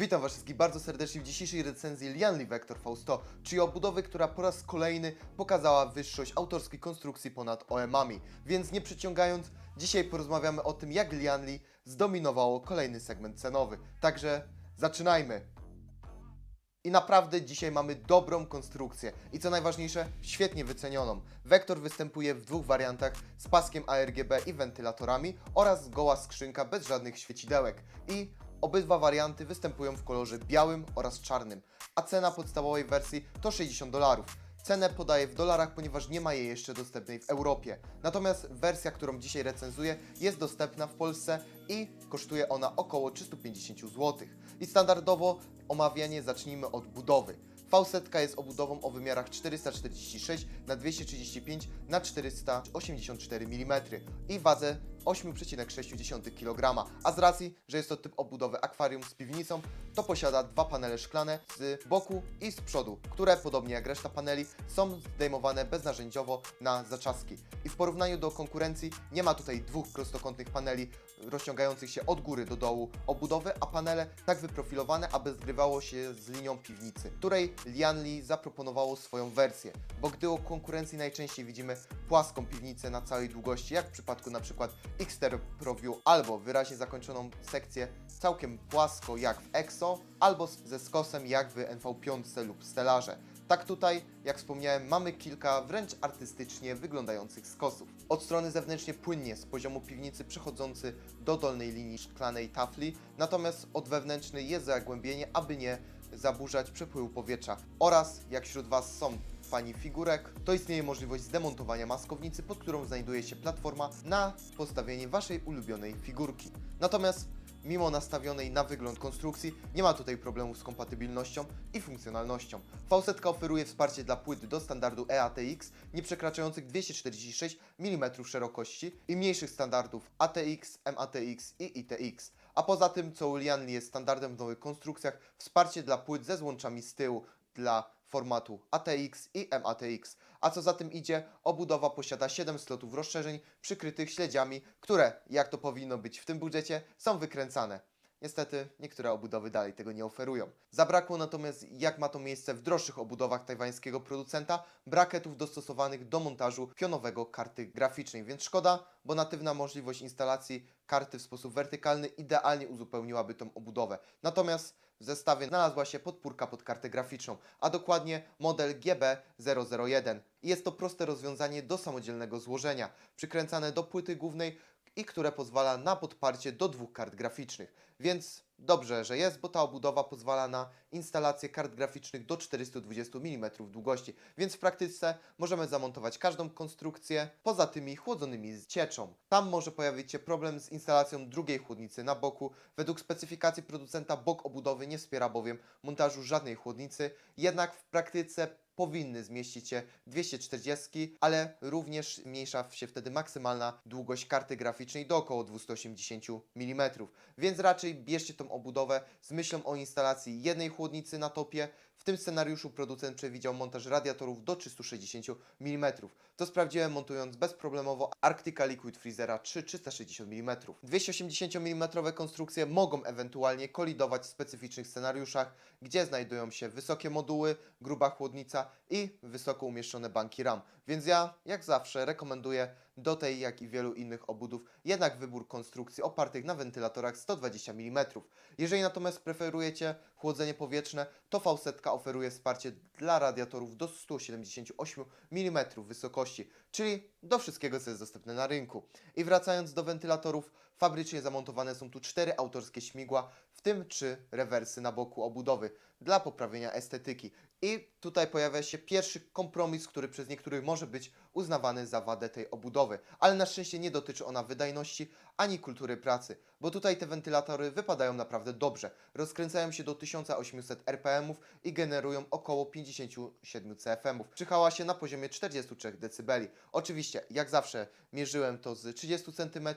Witam Was wszystkich bardzo serdecznie w dzisiejszej recenzji Lianli Vector V100, czyli obudowy, która po raz kolejny pokazała wyższość autorskiej konstrukcji ponad OEM-ami. Więc nie przeciągając, dzisiaj porozmawiamy o tym, jak Lianli zdominowało kolejny segment cenowy. Także zaczynajmy! I naprawdę dzisiaj mamy dobrą konstrukcję i co najważniejsze, świetnie wycenioną. Vector występuje w dwóch wariantach z paskiem ARGB i wentylatorami oraz goła skrzynka bez żadnych świecidełek. I obydwa warianty występują w kolorze białym oraz czarnym, a cena podstawowej wersji to 60 dolarów. Cenę podaję w dolarach, ponieważ nie ma jej jeszcze dostępnej w Europie. Natomiast wersja, którą dzisiaj recenzuję, jest dostępna w Polsce i kosztuje ona około 350 zł. I standardowo omawianie zacznijmy od budowy. V-setka jest obudową o wymiarach 446 na 235 na 484 mm i wadze 8,6 kg, a z racji, że jest to typ obudowy akwarium z piwnicą, to posiada dwa panele szklane z boku i z przodu, które podobnie jak reszta paneli są zdejmowane beznarzędziowo na zaczaski. I w porównaniu do konkurencji nie ma tutaj dwóch prostokątnych paneli rozciągających się od góry do dołu obudowy, a panele tak wyprofilowane, aby zgrywało się z linią piwnicy, której Lianli zaproponowało swoją wersję, bo gdy o konkurencji najczęściej widzimy płaską piwnicę na całej długości, jak w przypadku na przykład Xter Pro View, albo wyraźnie zakończoną sekcję całkiem płasko jak w EXO, albo ze skosem jak w NV5 lub Stellarze. Tak tutaj, jak wspomniałem, mamy kilka wręcz artystycznie wyglądających skosów. Od strony zewnętrznie płynnie z poziomu piwnicy przechodzący do dolnej linii szklanej tafli, natomiast od wewnętrznej jest zagłębienie, aby nie zaburzać przepływu powietrza. Oraz, jak wśród Was są fani figurek, to istnieje możliwość zdemontowania maskownicy, pod którą znajduje się platforma na postawienie Waszej ulubionej figurki. Natomiast Mimo nastawionej na wygląd konstrukcji, nie ma tutaj problemów z kompatybilnością i funkcjonalnością. V-setka oferuje wsparcie dla płyt do standardu EATX nie przekraczających 246 mm szerokości i mniejszych standardów ATX, MATX i ITX. A poza tym, co u Lianli jest standardem w nowych konstrukcjach, wsparcie dla płyt ze złączami z tyłu dla formatu ATX i MATX. A co za tym idzie, obudowa posiada 7 slotów rozszerzeń przykrytych śledziami, które, jak to powinno być w tym budżecie, są wykręcane. Niestety, niektóre obudowy dalej tego nie oferują. Zabrakło natomiast, jak ma to miejsce w droższych obudowach tajwańskiego producenta, brakietów dostosowanych do montażu pionowego karty graficznej, więc szkoda, bo natywna możliwość instalacji karty w sposób wertykalny idealnie uzupełniłaby tą obudowę. Natomiast w zestawie znalazła się podpórka pod kartę graficzną, a dokładnie model GB001. I jest to proste rozwiązanie do samodzielnego złożenia, przykręcane do płyty głównej i które pozwala na podparcie do dwóch kart graficznych. Więc dobrze, że jest, bo ta obudowa pozwala na instalację kart graficznych do 420 mm długości, więc w praktyce możemy zamontować każdą konstrukcję poza tymi chłodzonymi z cieczą. Tam może pojawić się problem z instalacją drugiej chłodnicy na boku. Według specyfikacji producenta bok obudowy nie wspiera bowiem montażu żadnej chłodnicy, jednak w praktyce powinny zmieścić się 240, ale również zmniejsza się wtedy maksymalna długość karty graficznej do około 280 mm. Więc raczej bierzcie tą obudowę z myślą o instalacji jednej chłodnicy na topie. W tym scenariuszu producent przewidział montaż radiatorów do 360 mm. To sprawdziłem montując bezproblemowo Arctica Liquid Freezera 3 360 mm. 280 mm konstrukcje mogą ewentualnie kolidować w specyficznych scenariuszach, gdzie znajdują się wysokie moduły, gruba chłodnica i wysoko umieszczone banki RAM. Więc ja, jak zawsze, rekomenduję do tej, jak i wielu innych obudów, jednak wybór konstrukcji opartych na wentylatorach 120 mm. Jeżeli natomiast preferujecie chłodzenie powietrzne, to V-setka oferuje wsparcie dla radiatorów do 178 mm wysokości, czyli do wszystkiego, co jest dostępne na rynku. I wracając do wentylatorów, fabrycznie zamontowane są tu cztery autorskie śmigła, w tym trzy rewersy na boku obudowy dla poprawienia estetyki. I tutaj pojawia się pierwszy kompromis, który przez niektórych może być uznawany za wadę tej obudowy, ale na szczęście nie dotyczy ona wydajności ani kultury pracy, bo tutaj te wentylatory wypadają naprawdę dobrze. Rozkręcają się do 1800 RPM i generują około 57 CFM. Przy hałasie na poziomie 43 dB. Oczywiście, jak zawsze, mierzyłem to z 30 cm,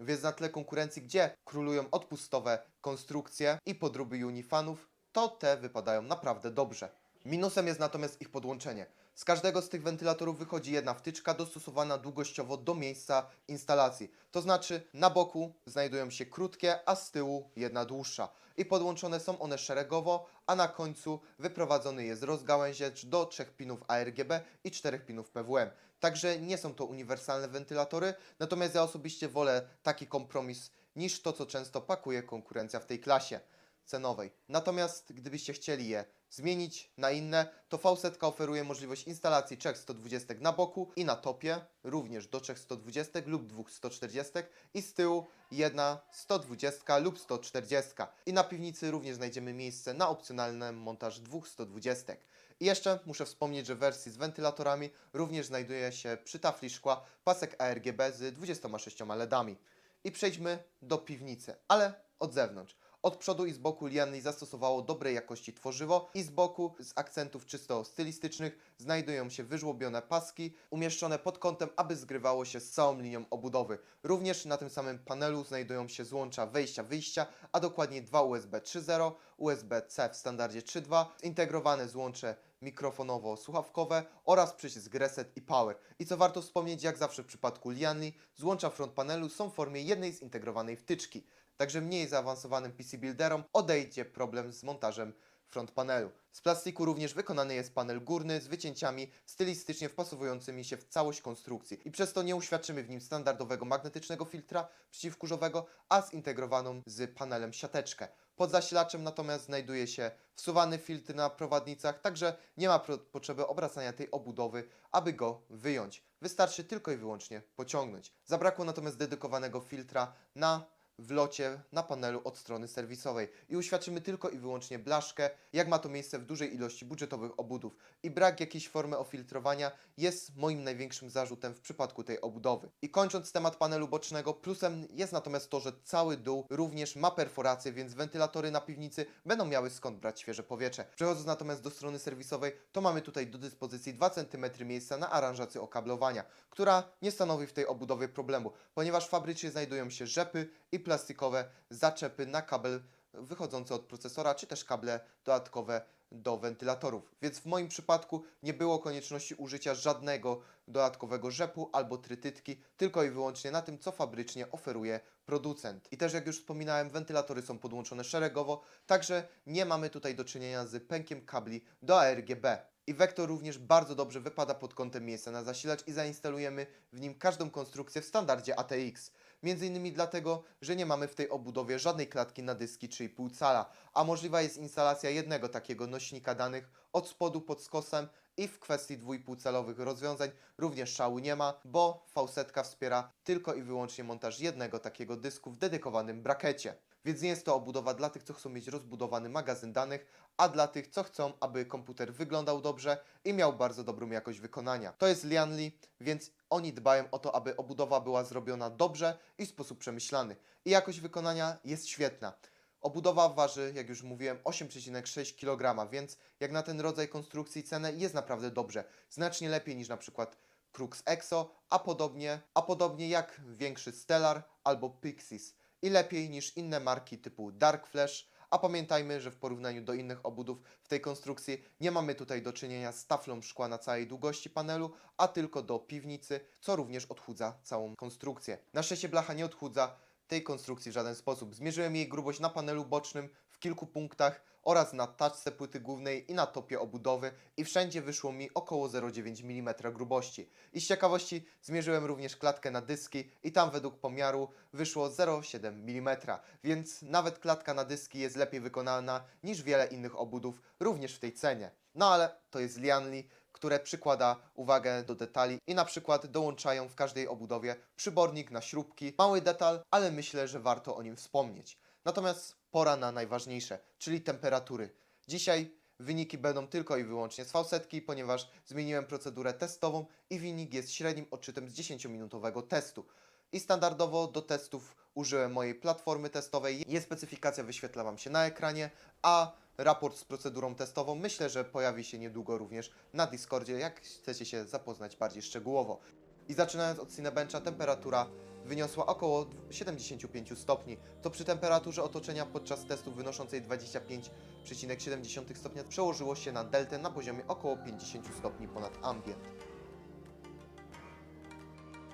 więc na tle konkurencji, gdzie królują odpustowe konstrukcje i podróby Unifanów, to te wypadają naprawdę dobrze. Minusem jest natomiast ich podłączenie. Z każdego z tych wentylatorów wychodzi jedna wtyczka dostosowana długościowo do miejsca instalacji. To znaczy na boku znajdują się krótkie, a z tyłu jedna dłuższa. i podłączone są one szeregowo, a na końcu wyprowadzony jest rozgałęziacz do trzech pinów ARGB i czterech pinów PWM. Także nie są to uniwersalne wentylatory, natomiast ja osobiście wolę taki kompromis niż to, co często pakuje konkurencja w tej klasie cenowej. Natomiast gdybyście chcieli je zmienić na inne, to V-setka oferuje możliwość instalacji trzech 120 na boku i na topie, również do trzech 120 lub dwóch 140 i z tyłu jedna 120 lub 140. I na piwnicy również znajdziemy miejsce na opcjonalny montaż dwóch 120. I jeszcze muszę wspomnieć, że w wersji z wentylatorami również znajduje się przy tafli szkła pasek ARGB z 26 LEDami. I przejdźmy do piwnicy, ale od zewnątrz. Od przodu i z boku Lianli zastosowało dobrej jakości tworzywo i z boku z akcentów czysto stylistycznych znajdują się wyżłobione paski umieszczone pod kątem, aby zgrywało się z całą linią obudowy. Również na tym samym panelu znajdują się złącza wejścia-wyjścia, a dokładniej dwa USB 3.0, USB-C w standardzie 3.2, zintegrowane złącze mikrofonowo-słuchawkowe oraz przycisk Reset i Power. I co warto wspomnieć, jak zawsze w przypadku Lianli, złącza front panelu są w formie jednej zintegrowanej wtyczki. Także mniej zaawansowanym PC Builderom odejdzie problem z montażem front panelu. Z plastiku również wykonany jest panel górny z wycięciami stylistycznie wpasowującymi się w całość konstrukcji i przez to nie uświadczymy w nim standardowego magnetycznego filtra przeciwkurzowego, a zintegrowaną z panelem siateczkę. Pod zasilaczem natomiast znajduje się wsuwany filtr na prowadnicach, także nie ma potrzeby obracania tej obudowy, aby go wyjąć. Wystarczy tylko i wyłącznie pociągnąć. Zabrakło natomiast dedykowanego filtra na wlocie na panelu od strony serwisowej i uświadczymy tylko i wyłącznie blaszkę, jak ma to miejsce w dużej ilości budżetowych obudów i brak jakiejś formy ofiltrowania jest moim największym zarzutem w przypadku tej obudowy. I kończąc temat panelu bocznego, plusem jest natomiast to, że cały dół również ma perforację, więc wentylatory na piwnicy będą miały skąd brać świeże powietrze. Przechodząc natomiast do strony serwisowej, to mamy tutaj do dyspozycji 2 cm miejsca na aranżację okablowania, która nie stanowi w tej obudowie problemu, ponieważ w fabrycznie znajdują się rzepy i plastikowe zaczepy na kabel wychodzące od procesora, czy też kable dodatkowe do wentylatorów. Więc w moim przypadku nie było konieczności użycia żadnego dodatkowego rzepu albo trytytki, tylko i wyłącznie na tym, co fabrycznie oferuje producent. I też jak już wspominałem, wentylatory są podłączone szeregowo, także nie mamy tutaj do czynienia z pękiem kabli do ARGB. I Vector również bardzo dobrze wypada pod kątem miejsca na zasilacz i zainstalujemy w nim każdą konstrukcję w standardzie ATX. Między innymi dlatego, że nie mamy w tej obudowie żadnej klatki na dyski 3,5 cala, a możliwa jest instalacja jednego takiego nośnika danych od spodu pod skosem i w kwestii 2,5 calowych rozwiązań również szału nie ma, bo V-setka wspiera tylko i wyłącznie montaż jednego takiego dysku w dedykowanym brakecie. Więc nie jest to obudowa dla tych, co chcą mieć rozbudowany magazyn danych, a dla tych, co chcą, aby komputer wyglądał dobrze i miał bardzo dobrą jakość wykonania. To jest Lianli, więc oni dbają o to, aby obudowa była zrobiona dobrze i w sposób przemyślany. I jakość wykonania jest świetna. Obudowa waży, jak już mówiłem, 8,6 kg, więc jak na ten rodzaj konstrukcji cenę jest naprawdę dobrze. Znacznie lepiej niż na przykład Crux Exo, a podobnie, a podobnie jak większy Stellar albo Pixis. I lepiej niż inne marki typu Dark Flash, a pamiętajmy, że w porównaniu do innych obudów w tej konstrukcji nie mamy tutaj do czynienia z taflą szkła na całej długości panelu, a tylko do piwnicy, co również odchudza całą konstrukcję. Na szczęście blacha nie odchudza tej konstrukcji w żaden sposób. Zmierzyłem jej grubość na panelu bocznym w kilku punktach oraz na taczce płyty głównej i na topie obudowy i wszędzie wyszło mi około 0,9 mm grubości. I z ciekawości zmierzyłem również klatkę na dyski i tam według pomiaru wyszło 0,7 mm, więc nawet klatka na dyski jest lepiej wykonana niż wiele innych obudów również w tej cenie. No ale to jest Lianli, które przykłada uwagę do detali i na przykład dołączają w każdej obudowie przybornik na śrubki. Mały detal, ale myślę, że warto o nim wspomnieć. Natomiast pora na najważniejsze, czyli temperatury. Dzisiaj wyniki będą tylko i wyłącznie z fausetki, ponieważ zmieniłem procedurę testową i wynik jest średnim odczytem z 10-minutowego testu. I standardowo do testów użyłem mojej platformy testowej. Jej specyfikacja wyświetla Wam się na ekranie, a raport z procedurą testową myślę, że pojawi się niedługo również na Discordzie, jak chcecie się zapoznać bardziej szczegółowo. I zaczynając od Cinebencha, temperatura wyniosła około 75 stopni. To przy temperaturze otoczenia podczas testu wynoszącej 25,7 stopnia przełożyło się na deltę na poziomie około 50 stopni ponad ambient.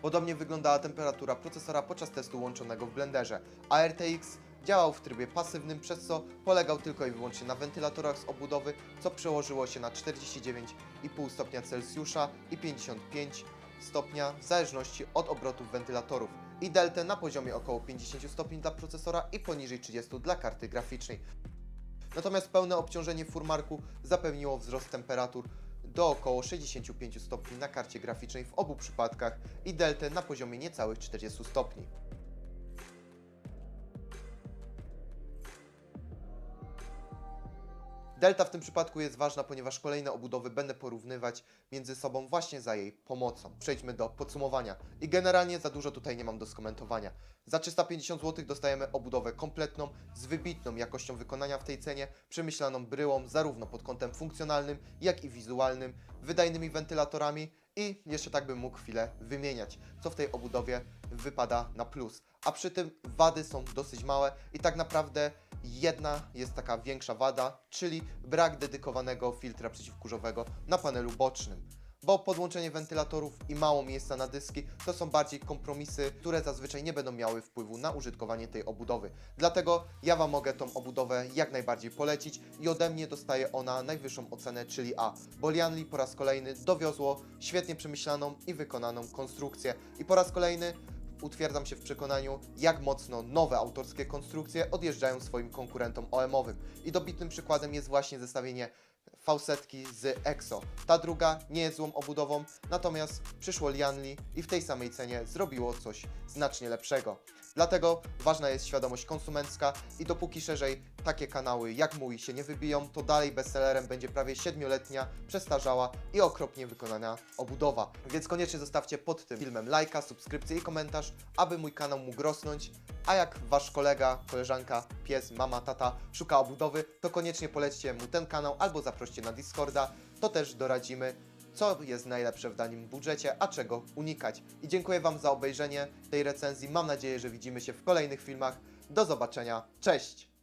Podobnie wyglądała temperatura procesora podczas testu łączonego w Blenderze, a RTX działał w trybie pasywnym, przez co polegał tylko i wyłącznie na wentylatorach z obudowy, co przełożyło się na 49,5 stopnia Celsjusza i 55 stopnia w zależności od obrotów wentylatorów i deltę na poziomie około 50 stopni dla procesora i poniżej 30 dla karty graficznej. Natomiast pełne obciążenie furmarku zapewniło wzrost temperatur do około 65 stopni na karcie graficznej w obu przypadkach i deltę na poziomie niecałych 40 stopni. Delta w tym przypadku jest ważna, ponieważ kolejne obudowy będę porównywać między sobą właśnie za jej pomocą. Przejdźmy do podsumowania. I generalnie za dużo tutaj nie mam do skomentowania. Za 350 zł dostajemy obudowę kompletną, z wybitną jakością wykonania w tej cenie, przemyślaną bryłą zarówno pod kątem funkcjonalnym, jak i wizualnym, wydajnymi wentylatorami i jeszcze tak bym mógł chwilę wymieniać, co w tej obudowie wypada na plus. A przy tym wady są dosyć małe i tak naprawdę jedna jest taka większa wada, czyli brak dedykowanego filtra przeciwkurzowego na panelu bocznym. Bo podłączenie wentylatorów i mało miejsca na dyski to są bardziej kompromisy, które zazwyczaj nie będą miały wpływu na użytkowanie tej obudowy. Dlatego ja Wam mogę tą obudowę jak najbardziej polecić i ode mnie dostaje ona najwyższą ocenę, czyli A. Bo Lianli po raz kolejny dowiozło świetnie przemyślaną i wykonaną konstrukcję. I po raz kolejny utwierdzam się w przekonaniu, jak mocno nowe autorskie konstrukcje odjeżdżają swoim konkurentom OM-owym. I dobitnym przykładem jest właśnie zestawienie fausetki z EXO. Ta druga nie jest złą obudową, natomiast przyszło Lianli i w tej samej cenie zrobiło coś znacznie lepszego. Dlatego ważna jest świadomość konsumencka i dopóki szerzej takie kanały jak mój się nie wybiją, to dalej bestsellerem będzie prawie 7-letnia, przestarzała i okropnie wykonana obudowa. Więc koniecznie zostawcie pod tym filmem lajka, subskrypcję i komentarz, aby mój kanał mógł rosnąć. A jak wasz kolega, koleżanka, pies, mama, tata szuka obudowy, to koniecznie polećcie mu ten kanał albo zaproście na Discorda, to też doradzimy co jest najlepsze w danym budżecie, a czego unikać. I dziękuję Wam za obejrzenie tej recenzji. Mam nadzieję, że widzimy się w kolejnych filmach. Do zobaczenia. Cześć!